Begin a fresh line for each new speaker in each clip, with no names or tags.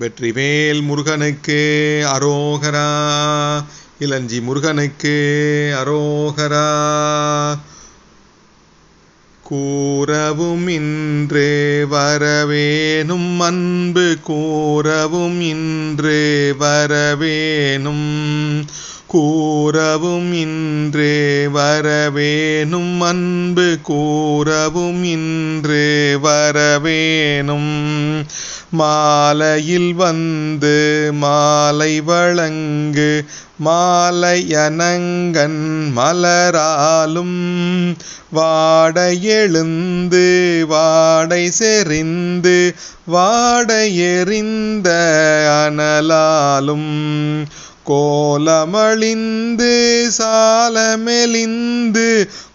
வெற்றிவேல் முருகனுக்கு அரோகரா. இளஞ்சி முருகனுக்கு அரோகரா. கூறவும் இன்றே வரவேணும் அன்பு கூறவும் இன்றே வரவேணும் கூறவும் இன்றே வரவேணும் அன்பு கூறவும் இன்றே வரவேணும் மாலையில் வந்து மாலை வழங்கு மாலையனங்கன் மலராலும் வாடை எழுந்து வாடை செறிந்து வாடை எறிந்த அனலாலும் கோலமழிந்து சாலமெலிந்து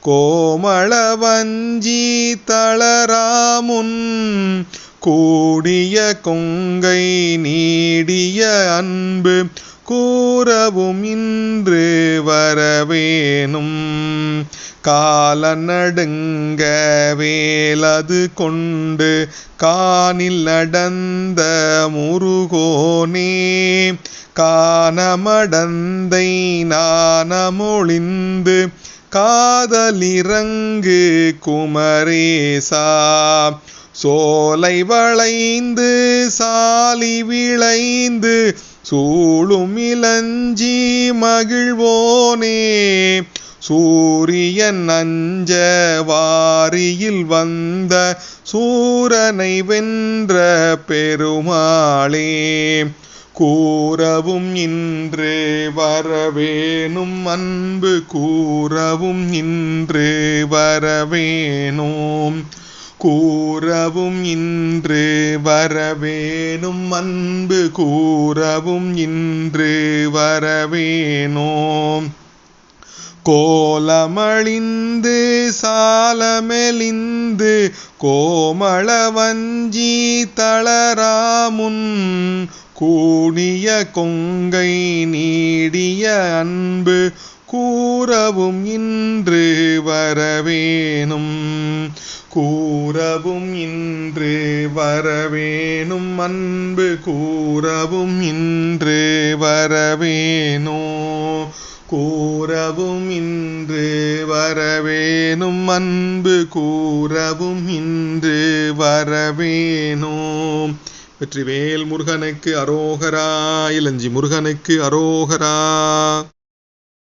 கோமளவஞ்சி தளராமுன் கூடிய கொங்கை நீடிய அன்பு கூறவும் இன்று வரவேணும். கால நடுங்க வேலது கொண்டு காணில் நடந்த முருகோனே காணமடந்தை நாணமொழிந்து காதலிறங்கு குமரேசா. சோலை வளைந்து சாலி விளைந்து சூழும் இளஞ்சி மகிழ்வோனே. சூரியன் அஞ்ச வாரியில் வந்த சூரனை வென்ற பெருமாளே கூறவும் இன்று வரவேணும் அன்பு கூறவும் இன்று வரவேணும். கூறவும் இன்று வரவேணும் அன்பு கூறவும் இன்று வரவேணும். கோலமழிந்து சாலமெலிந்து கோமள வஞ்சி தளராமுன் கூடிய கொங்கை நீடிய அன்பு கூறவும் இன்று வரவேணும். கூறவும் இன்று வரவேணும். அன்பு கூறவும் இன்று வரவேனோ கூறவும் இன்று வரவேணும். அன்பு கூறவும் இன்று வரவேனோ வெற்றிவேல் முருகனுக்கு அரோகரா. இளஞ்சி முருகனுக்கு அரோகரா.